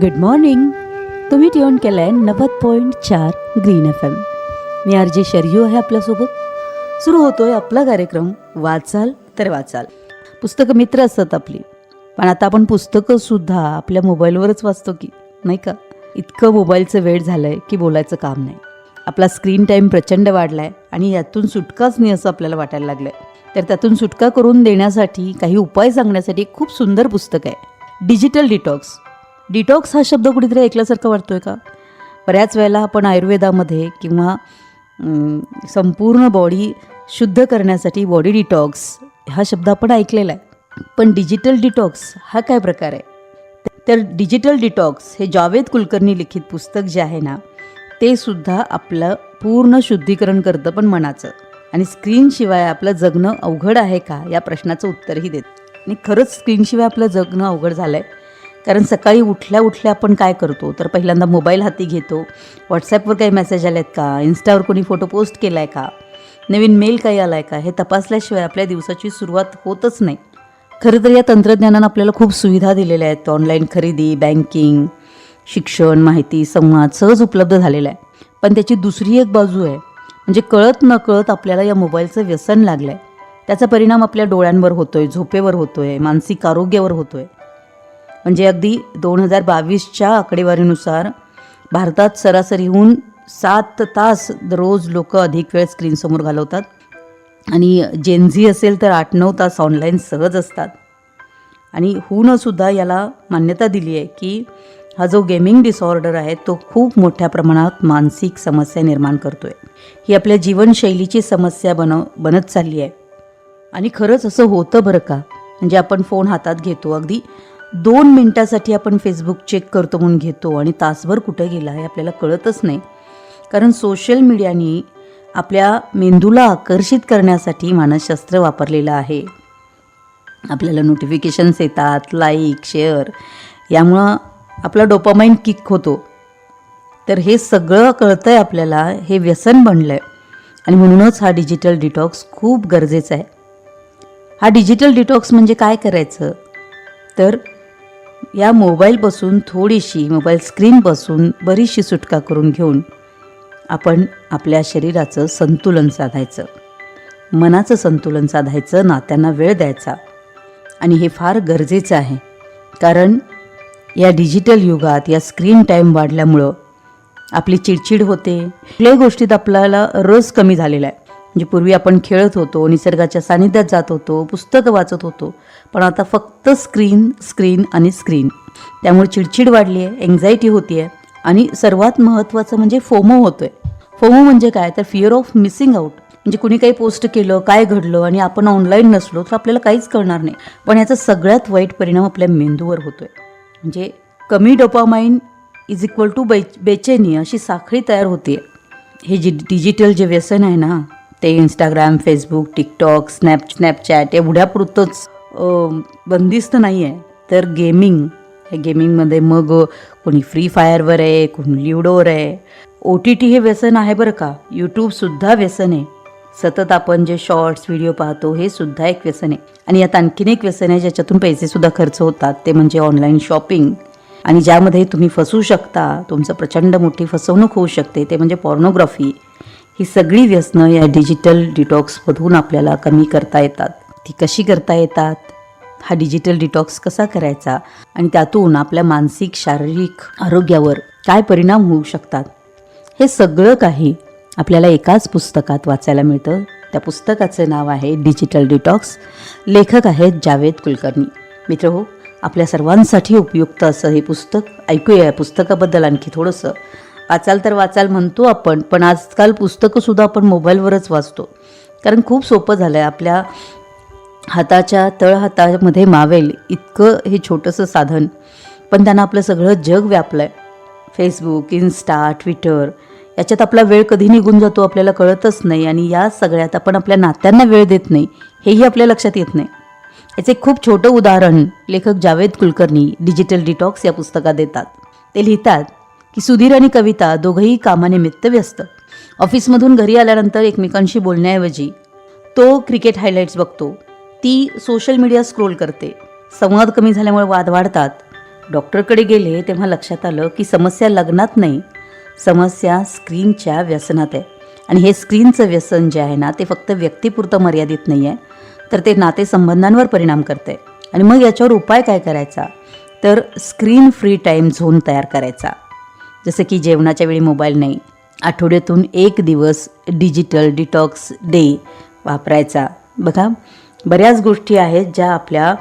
Good morning तुम्ही tune केलं आहे नव्वद पॉईंट चार ग्रीन एफ एम मी आर जे शर्यू आहे आपल्यासोबत. सुरू होतोय आपला कार्यक्रम वाचाल तर वाचाल. पुस्तकं मित्र असतात आपली. पण आता आपण पुस्तकंसुद्धा आपल्या मोबाईलवरच वाचतो की नाही का? इतकं मोबाईलचं वेळ झालं आहे की बोलायचं काम नाही. आपला स्क्रीन टाईम प्रचंड वाढला आहे आणि यातून सुटकाच नाही असं आपल्याला वाटायला लागलं आहे तर त्यातून सुटका करून देण्यासाठी काही उपाय सांगण्यासाठी खूप सुंदर पुस्तक आहे. डिजिटल डिटॉक्स डिटॉक्स हा शब्द कुठेतरी ऐकल्यासारखा वाटतोय का? बऱ्याच वेळेला आपण आयुर्वेदामध्ये किंवा संपूर्ण बॉडी शुद्ध करण्यासाठी बॉडी डिटॉक्स हा शब्द आपण ऐकलेला आहे. पण डिजिटल डिटॉक्स हा काय प्रकार आहे? तर डिजिटल डिटॉक्स हे जावेद कुलकर्णी लिखित पुस्तक जे आहे ना ते सुद्धा आपलं पूर्ण शुद्धीकरण करतं पण मनाचं. आणि स्क्रीनशिवाय आपलं जगणं अवघड आहे का या प्रश्नाचं उत्तरही देत. आणि खरंच स्क्रीनशिवाय आपलं जगणं अवघड झालं आहे कारण सकाळी उठल्या उठल्या आपण काय करतो? तर पहिल्यांदा मोबाईल हाती घेतो. व्हॉट्सॲपवर काही मेसेज आले आहेत का? इन्स्टावर कोणी फोटो पोस्ट केला आहे का? नवीन मेल काही आला आहे का? हे तपासल्याशिवाय आपल्या दिवसाची सुरुवात होतच नाही. खरं तर या तंत्रज्ञानानं आपल्याला खूप सुविधा दिलेल्या आहेत. ऑनलाईन खरेदी बँकिंग शिक्षण माहिती संवाद सहज उपलब्ध झालेला आहे. पण त्याची दुसरी एक बाजू आहे. म्हणजे कळत न कळत आपल्याला या मोबाईलचं व्यसन लागलं आहे त्याचा परिणाम आपल्या डोळ्यांवर होतोय झोपेवर होतोय मानसिक आरोग्यावर होतोय. म्हणजे अगदी दोन हजार बावीसच्या आकडेवारीनुसार भारतात सरासरीहून सात तास रोज लोक अधिक वेळ स्क्रीनसमोर घालवतात. आणि जेनझी असेल तर आठ नऊ तास ऑनलाईन सहज असतात. आणि हुनं सुद्धा याला मान्यता दिली आहे की हा जो गेमिंग डिसऑर्डर आहे तो खूप मोठ्या प्रमाणात मानसिक समस्या निर्माण करतो आहे ही आपल्या जीवनशैलीची समस्या बनव बनत चालली आहे. आणि खरंच असं होतं बरं का? म्हणजे आपण फोन हातात घेतो. अगदी दोन मिनटासाठी आपण फेसबुक चेक करतो म्हणून घेतो आणि तासभर कुठं गेला हे आपल्याला कळतच नाही. कारण सोशल मीडियाने आपल्या मेंदूला आकर्षित करण्यासाठी मानसशास्त्र वापरलेलं आहे. आपल्याला नोटिफिकेशन्स येतात लाईक शेअर यामुळं आपला डोपामाइन किक होतो. तर हे सगळं कळतं आहे आपल्याला हे व्यसन बनलं आहे आणि म्हणूनच हा डिजिटल डिटॉक्स खूप गरजेचा आहे. हा डिजिटल डिटॉक्स म्हणजे काय करायचं? तर या मोबाईलपासून थोडीशी मोबाईल स्क्रीनपासून बरीचशी सुटका करून घेऊन आपण आपल्या शरीराचं संतुलन साधायचं. मनाचं संतुलन साधायचं नात्यांना वेळ द्यायचा. आणि हे फार गरजेचं आहे. कारण या डिजिटल युगात या स्क्रीन टाईम वाढल्यामुळं आपली चिडचिड होते. कुठल्याही गोष्टीत आपल्याला रस कमी झालेला आहे. म्हणजे पूर्वी आपण खेळत होतो निसर्गाच्या सानिध्यात जात होतो पुस्तकं वाचत होतो पण आता फक्त स्क्रीन स्क्रीन आणि स्क्रीन त्यामुळे चिडचिड वाढली आहे एन्झायटी होती आहे आणि सर्वात महत्त्वाचं म्हणजे फोमो होतोय. फोमो म्हणजे काय? तर फिअर ऑफ मिसिंग आउट म्हणजे कुणी काही पोस्ट केलं काय घडलं आणि आपण ऑनलाईन नसलो तर आपल्याला काहीच कळणार नाही. पण याचा सगळ्यात वाईट परिणाम आपल्या मेंदूवर होतोय. म्हणजे कमी डोपामाइन इज इक्वल टू बै बेचैनी अशी साखळी तयार होते हे जी डिजिटल जे व्यसन आहे ना ते Instagram Facebook TikTok snap Snapchat एवढ्यापुरतंच बंदिस्त नाही आहे तर गेमिंग हे गेमिंगमध्ये मग कोणी फ्री फायरवर आहे कोणी ल्युडोवर आहे. ओ टी टी हे व्यसन आहे बरं का. यूट्यूबसुद्धा व्यसन आहे. सतत आपण जे शॉर्ट्स व्हिडिओ पाहतो हे सुद्धा एक व्यसन आहे. आणि यात आणखीन एक व्यसन आहे ज्याच्यातून पैसेसुद्धा खर्च होतात. ते म्हणजे ऑनलाईन शॉपिंग आणि ज्यामध्ये तुम्ही फसू शकता तुमचं प्रचंड मोठी फसवणूक होऊ शकते ते म्हणजे पॉर्नोग्राफी ही सगळी व्यसनं या डिजिटल डिटॉक्समधून आपल्याला कमी करता येतात. ती कशी करता येतात? हा डिजिटल डिटॉक्स कसा करायचा? आणि त्यातून आपल्या मानसिक शारीरिक आरोग्यावर काय परिणाम होऊ शकतात? हे सगळं काही आपल्याला एकाच पुस्तकात वाचायला मिळतं. त्या पुस्तकाचं नाव आहे डिजिटल डिटॉक्स. लेखक आहेत जावेद कुलकर्णी. मित्र हो आपल्या सर्वांसाठी उपयुक्त असं हे पुस्तक. ऐकूया या पुस्तकाबद्दल आणखी थोडंसं. वाचाल तर वाचाल म्हणतो आपण पण आजकाल पुस्तकंसुद्धा आपण मोबाईलवरच वाचतो. कारण खूप सोपं झालं आहे आपल्या हाताच्या तळहातामध्ये मावेल इतकं हे छोटंसं साधन. पण त्यांना आपलं सगळं जग व्यापलं आहे फेसबुक इन्स्टा ट्विटर याच्यात आपला वेळ कधी निघून जातो आपल्याला कळतच नाही आणि या सगळ्यात आपण आपल्या नात्यांना वेळ देत नाही हेही आपल्या लक्षात येत नाही. याचे खूप छोटं उदाहरण लेखक जावेद कुलकर्णी डिजिटल डिटॉक्स या पुस्तकात देतात. ते लिहितात की सुधीर आणि कविता दोघंही कामानिमित्त व्यस्त. ऑफिसमधून घरी आल्यानंतर एकमेकांशी बोलण्याऐवजी तो क्रिकेट हायलाईट्स बघतो. ती सोशल मीडिया स्क्रोल करते. संवाद कमी झाल्यामुळे वाद वाढतात. डॉक्टरकडे गेले तेव्हा लक्षात आलं की समस्या लग्नात नाही समस्या स्क्रीनच्या व्यसनात आहे. आणि हे स्क्रीनचं व्यसन जे आहे ना ते फक्त व्यक्तीपुरतं मर्यादित नाही आहे. तर ते नातेसंबंधांवर परिणाम करते आणि मग याच्यावर उपाय काय करायचा? तर स्क्रीन फ्री टाईम झोन तयार करायचा. जसं की जेवणाच्या वेळी मोबाईल नाही. आठवड्यातून एक दिवस डिजिटल डिटॉक्स डे वापरायचा. बघा बऱ्याच गोष्टी आहेत ज्या आपल्या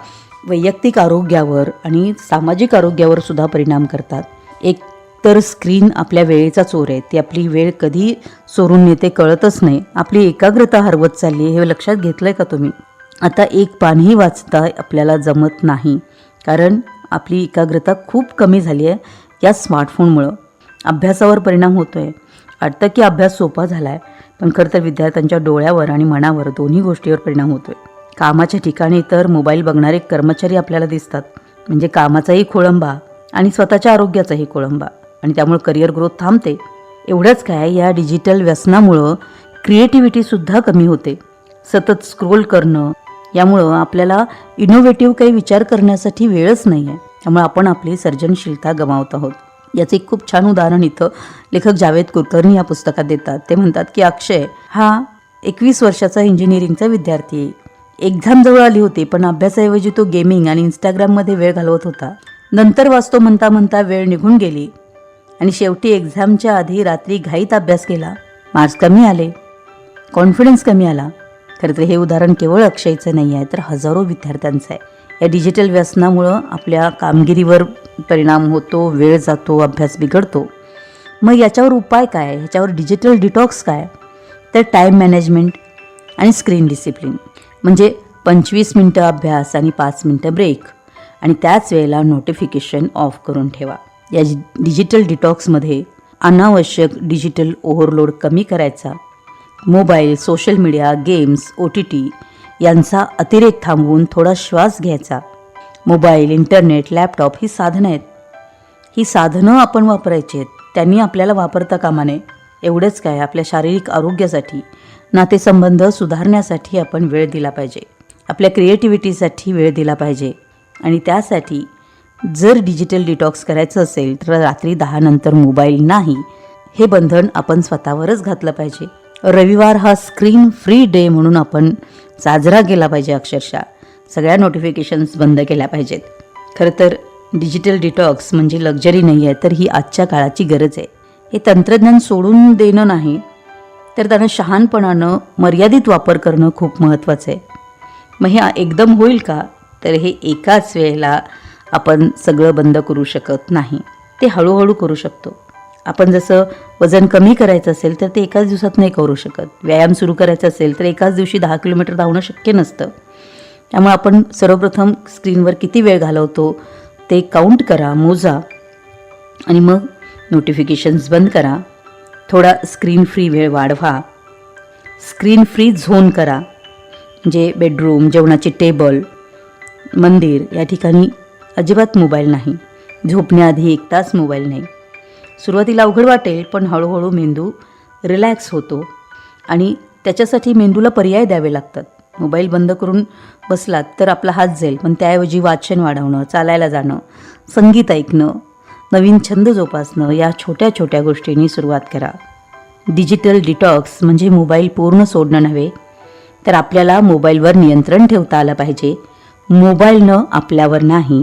वैयक्तिक आरोग्यावर आणि सामाजिक आरोग्यावर सुद्धा परिणाम करतात. एक तर स्क्रीन आपल्या वेळेचा चोर आहे. ती आपली वेळ कधी चोरून नेते कळतच नाही. आपली एकाग्रता हरवत चालली आहे. हे लक्षात घेतलं आहे का तुम्ही? आता एक पानही वाचता आपल्याला जमत नाही. कारण आपली एकाग्रता खूप कमी झाली आहे या स्मार्टफोनमुळं. अभ्यासावर परिणाम होतो आहे वाटतं की अभ्यास सोपा झाला आहे पण खरं तर विद्यार्थ्यांच्या डोळ्यावर आणि मनावर दोन्ही गोष्टीवर परिणाम होतो आहे कामाच्या ठिकाणी तर मोबाईल बघणारे कर्मचारी आपल्याला दिसतात. म्हणजे कामाचाही खोळंबा आणि स्वतःच्या आरोग्याचाही खोळंबा. आणि त्यामुळे करिअर ग्रोथ थांबते. एवढंच काय या डिजिटल व्यसनामुळं क्रिएटिव्हिटीसुद्धा कमी होते. सतत स्क्रोल करणं यामुळं आपल्याला इनोव्हेटिव्ह काही विचार करण्यासाठी वेळच नाही आहे त्यामुळे आपण आपली सर्जनशीलता गमावत आहोत. याचं एक खूप छान उदाहरण इथं लेखक जावेद कुलकर्णी या पुस्तकात देतात. ते म्हणतात की अक्षय हा एकवीस वर्षाचा इंजिनिअरिंगचा विद्यार्थी आहे. एक्झाम जवळ आली होती पण अभ्यासाऐवजी तो गेमिंग आणि इंस्टाग्राममध्ये वेळ घालवत होता. नंतर वाचतो म्हणता म्हणता वेळ निघून गेली आणि शेवटी एक्झामच्या आधी रात्री घाईत अभ्यास केला. मार्क्स कमी आले. कॉन्फिडन्स कमी आला. खरं तर हे उदाहरण केवळ अक्षयचं नाही आहे तर हजारो विद्यार्थ्यांचं आहे. या डिजिटल व्यसनामुळं आपल्या कामगिरीवर परिणाम होतो वेळ जातो अभ्यास बिघडतो. मग याच्यावर उपाय काय? ह्याच्यावर डिजिटल डिटॉक्स काय? तर टाईम मॅनेजमेंट आणि स्क्रीन डिसिप्लिन म्हणजे पंचवीस मिनटं अभ्यास आणि पाच मिनटं ब्रेक आणि त्याच वेळेला नोटिफिकेशन ऑफ करून ठेवा. या डिजिटल डिटॉक्समध्ये अनावश्यक डिजिटल ओव्हरलोड कमी करायचा. Mobile social media games O T T यांचा अतिरेक थांबवून थोडा श्वास घ्यायचा. मोबाईल इंटरनेट लॅपटॉप ही साधनं आहेत. ही साधनं आपण वापरायची आहेत त्यांनी आपल्याला वापरता कामा नये एवढंच काय आपल्या शारीरिक आरोग्यासाठी नातेसंबंध सुधारण्यासाठी आपण वेळ दिला पाहिजे. आपल्या क्रिएटिव्हिटीसाठी वेळ दिला पाहिजे. आणि त्यासाठी जर डिजिटल डिटॉक्स करायचं असेल तर रात्री दहा नंतर मोबाईल नाही हे बंधन आपण स्वतःवरच घातलं पाहिजे. रविवार हा स्क्रीन फ्री डे म्हणून आपण साजरा केला पाहिजे अक्षरशः. सगळ्या नोटिफिकेशन्स बंद केल्या पाहिजेत. खरं तर डिजिटल डिटॉक्स म्हणजे लक्झरी नाही आहे तर ही आजच्या काळाची गरज आहे. हे तंत्रज्ञान सोडून देणं नाही तर त्यानं शहाणपणानं मर्यादित वापर करणं खूप महत्त्वाचं आहे. मग हे एकदम होईल का? तर हे एकाच वेळेला आपण सगळं बंद करू शकत नाही. ते हळूहळू करू शकतो. आपण जसं वजन कमी करायचं असेल तर ते एकाच दिवसात नाही करू शकत. व्यायाम सुरू करायचा असेल तर एकाच दिवशी दहा किलोमीटर धावणं शक्य नसतं. त्यामुळे आपण सर्वप्रथम स्क्रीनवर किती वेळ घालवतो ते काउंट करा मोजा. आणि मग नोटिफिकेशन्स बंद करा. थोडा स्क्रीन फ्री वेळ वाढवा. स्क्रीन फ्री झोन करा. म्हणजे बेडरूम जेवणाचे टेबल मंदिर या ठिकाणी अजिबात मोबाईल नाही. झोपण्याआधी एक तास मोबाईल नाही. सुरुवातीला अवघड वाटेल पण हळूहळू मेंदू रिलॅक्स होतो. आणि त्याच्यासाठी मेंदूला पर्याय द्यावे लागतात. मोबाईल बंद करून बसलात तर आपला हात जाईल पण त्याऐवजी वाचन वाढवणं चालायला जाणं संगीत ऐकणं नवीन छंद जोपासणं या छोट्या छोट्या गोष्टींनी सुरुवात करा. डिजिटल डिटॉक्स म्हणजे मोबाईल पूर्ण सोडणं नव्हे तर आपल्याला मोबाईलवर नियंत्रण ठेवता आलं पाहिजे. मोबाईलनं आपल्यावर नाही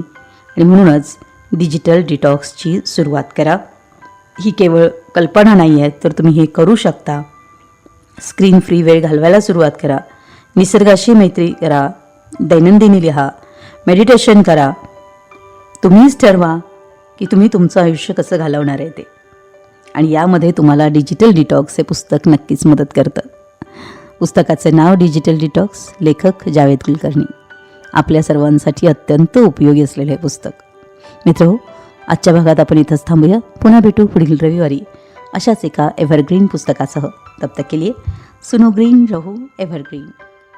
आणि म्हणूनच डिजिटल डिटॉक्सची सुरुवात करा. ही केवळ कल्पना नाही आहे तर तुम्ही हे करू शकता. स्क्रीन फ्री वेळ घालवायला सुरुवात करा. निसर्गाशी मैत्री करा दैनंदिनी लिहा मेडिटेशन करा. तुम्हीच ठरवा की तुम्ही तुमचं आयुष्य कसं घालवणार आहे ते. आणि यामध्ये तुम्हाला डिजिटल डिटॉक्स हे पुस्तक नक्कीच मदत करतं. पुस्तकाचं नाव डिजिटल डिटॉक्स लेखक जावेद कुलकर्णी. आपल्या सर्वांसाठी अत्यंत उपयोगी असलेले हे पुस्तक. मित्र हो, आजच्या भागात आपण इथंच थांबूया. पुन्हा भेटू पुढील रविवारी अशाच एका एव्हरग्रीन पुस्तकासह. तब तक के लिए सुनो ग्रीन रहो एव्हरग्रीन